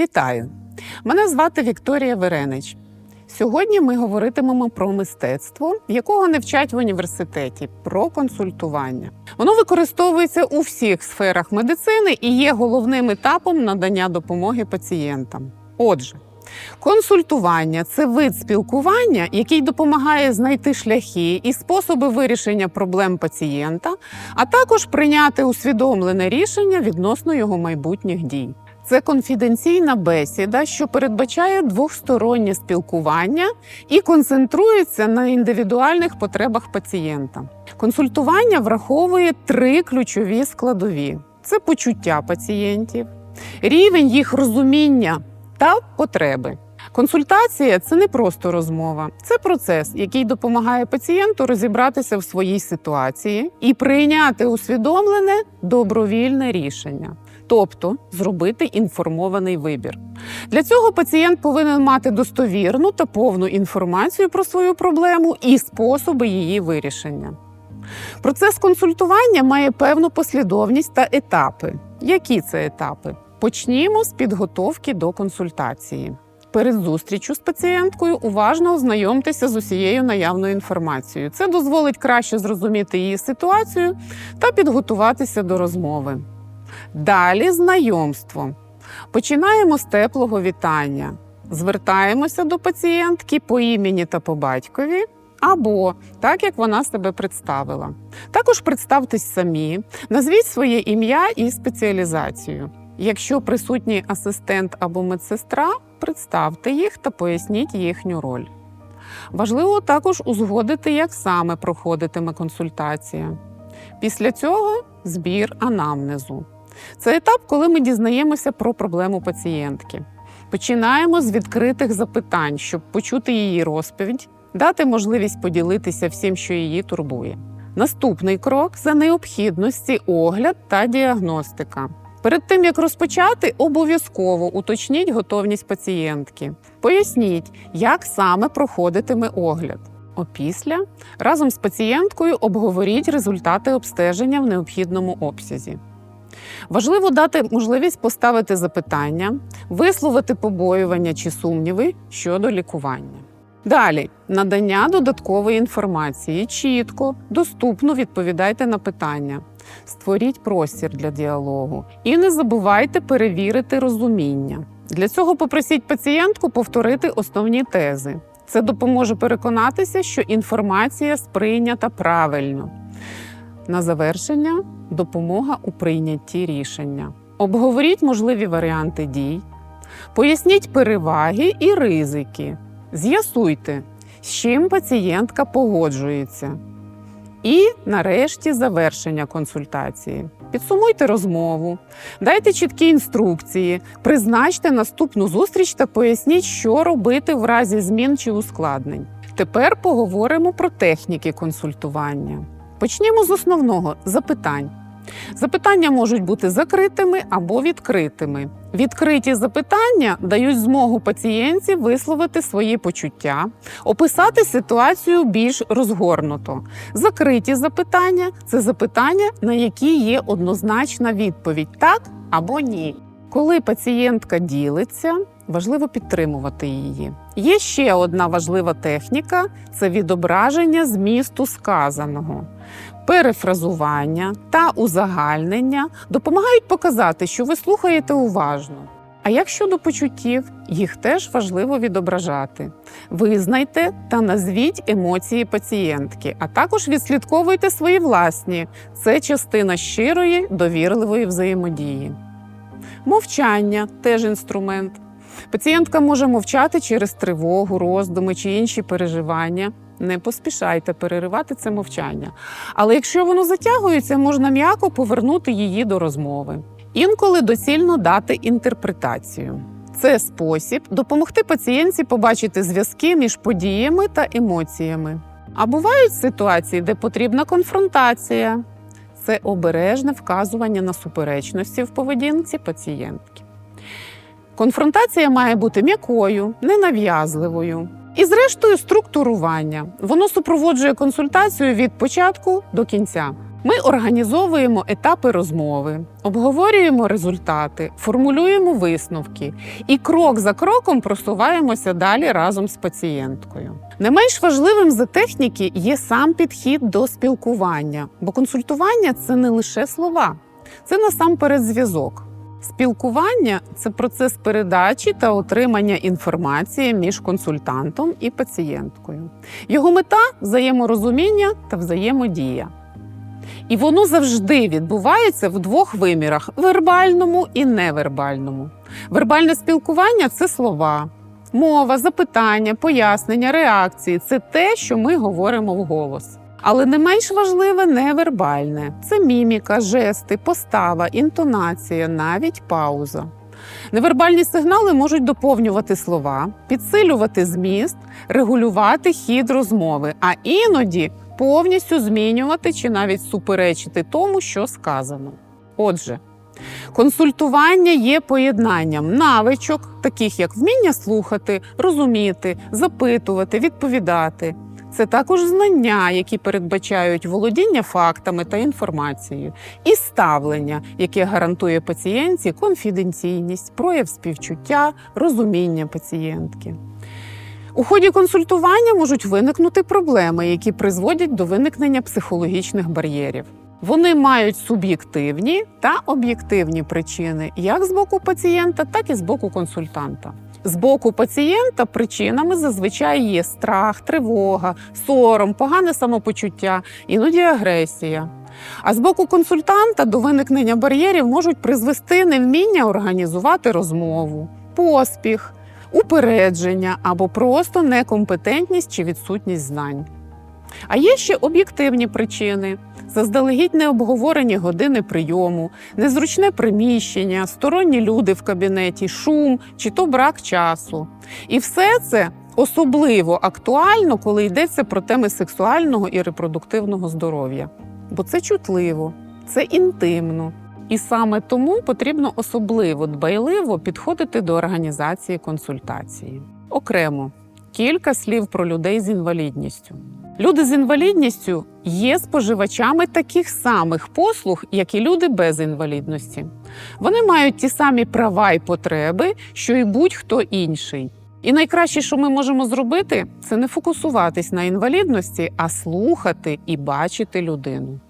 Вітаю! Мене звати Вікторія Веренич. Сьогодні ми говоритимемо про мистецтво, якого не вчать в університеті, про консультування. Воно використовується у всіх сферах медицини і є головним етапом надання допомоги пацієнтам. Отже, консультування це вид спілкування, який допомагає знайти шляхи і способи вирішення проблем пацієнта, а також прийняти усвідомлене рішення відносно його майбутніх дій. Це конфіденційна бесіда, що передбачає двостороннє спілкування і концентрується на індивідуальних потребах пацієнта. Консультування враховує три ключові складові: це почуття пацієнтів, рівень їх розуміння та потреби. Консультація це не просто розмова, це процес, який допомагає пацієнту розібратися в своїй ситуації і прийняти усвідомлене добровільне рішення, тобто зробити інформований вибір. Для цього пацієнт повинен мати достовірну та повну інформацію про свою проблему і способи її вирішення. Процес консультування має певну послідовність та етапи. Які це етапи? Почнімо з підготовки до консультації. Перед зустрічю з пацієнткою уважно ознайомтеся з усією наявною інформацією. Це дозволить краще зрозуміти її ситуацію та підготуватися до розмови. Далі знайомство. Починаємо з теплого вітання. Звертаємося до пацієнтки по імені та по батькові, або так, як вона себе представила. Також представтесь самі, назвіть своє ім'я і спеціалізацію. Якщо присутній асистент або медсестра, представте їх та поясніть їхню роль. Важливо також узгодити, як саме проходитиме консультація. Після цього збір анамнезу. Це етап, коли ми дізнаємося про проблему пацієнтки. Починаємо з відкритих запитань, щоб почути її розповідь, дати можливість поділитися всім, що її турбує. Наступний крок за необхідності огляд та діагностика. Перед тим як розпочати, обов'язково уточніть готовність пацієнтки. Поясніть, як саме проходитиме огляд. Опісля разом з пацієнткою обговоріть результати обстеження в необхідному обсязі. Важливо дати можливість поставити запитання, висловити побоювання чи сумніви щодо лікування. Далі надання додаткової інформації. Чітко, доступно відповідайте на питання. Створіть простір для діалогу і не забувайте перевірити розуміння. Для цього попросіть пацієнтку повторити основні тези. Це допоможе переконатися, що інформація сприйнята правильно. На завершення допомога у прийнятті рішення. Обговоріть можливі варіанти дій, поясніть переваги і ризики. З'ясуйте, з чим пацієнтка погоджується. І нарешті завершення консультації. Підсумуйте розмову, дайте чіткі інструкції, призначте наступну зустріч та поясніть, що робити в разі змін чи ускладнень. Тепер поговоримо про техніки консультування. Почнімо з основного запитань. Запитання можуть бути закритими або відкритими. Відкриті запитання дають змогу пацієнтці висловити свої почуття, описати ситуацію більш розгорнуто. Закриті запитання це запитання, на які є однозначна відповідь так або ні. Коли пацієнтка ділиться, важливо підтримувати її. Є ще одна важлива техніка це відображення змісту сказаного. Перефразування та узагальнення допомагають показати, що ви слухаєте уважно. А як щодо почуттів, їх теж важливо відображати. Визнайте та назвіть емоції пацієнтки, а також відслідковуйте свої власні. Це частина щирої, довірливої взаємодії. Мовчання теж інструмент. Пацієнтка може мовчати через тривогу, роздуми чи інші переживання. Не поспішайте переривати це мовчання. Але якщо воно затягується, можна м'яко повернути її до розмови. Інколи доцільно дати інтерпретацію. Це спосіб допомогти пацієнтці побачити зв'язки між подіями та емоціями. А бувають ситуації, де потрібна конфронтація. Це обережне вказування на суперечності в поведінці пацієнтки. Конфронтація має бути м'якою, ненав'язливою. І, зрештою, структурування. Воно супроводжує консультацію від початку до кінця. Ми організовуємо етапи розмови, обговорюємо результати, формулюємо висновки і крок за кроком просуваємося далі разом з пацієнткою. Не менш важливим за техніки є сам підхід до спілкування, бо консультування це не лише слова, це насамперед зв'язок. Спілкування це процес передачі та отримання інформації між консультантом і пацієнткою. Його мета взаєморозуміння та взаємодія. І воно завжди відбувається в двох вимірах: вербальному і невербальному. Вербальне спілкування це слова, мова, запитання, пояснення, реакції це те, що ми говоримо вголос. Але не менш важливе невербальне це міміка, жести, постава, інтонація, навіть пауза. Невербальні сигнали можуть доповнювати слова, підсилювати зміст, регулювати хід розмови, а іноді повністю змінювати чи навіть суперечити тому, що сказано. Отже, консультування є поєднанням навичок, таких як вміння слухати, розуміти, запитувати, відповідати. Це також знання, які передбачають володіння фактами та інформацією, і ставлення, яке гарантує пацієнтці конфіденційність, прояв співчуття, розуміння пацієнтки. У ході консультування можуть виникнути проблеми, які призводять до виникнення психологічних бар'єрів. Вони мають суб'єктивні та об'єктивні причини як з боку пацієнта, так і з боку консультанта. З боку пацієнта причинами зазвичай є страх, тривога, сором, погане самопочуття, іноді агресія. А з боку консультанта до виникнення бар'єрів можуть призвести невміння організувати розмову, поспіх, упередження або просто некомпетентність чи відсутність знань. А є ще об'єктивні причини: заздалегідь необговорені години прийому, незручне приміщення, сторонні люди в кабінеті, шум чи то брак часу. І все це особливо актуально, коли йдеться про теми сексуального і репродуктивного здоров'я. Бо це чутливо, це інтимно. І саме тому потрібно особливо дбайливо підходити до організації консультації. Окремо кілька слів про людей з інвалідністю. Люди з інвалідністю є споживачами таких самих послуг, як і люди без інвалідності. Вони мають ті самі права і потреби, що й будь-хто інший. І найкраще, що ми можемо зробити, це не фокусуватись на інвалідності, а слухати і бачити людину.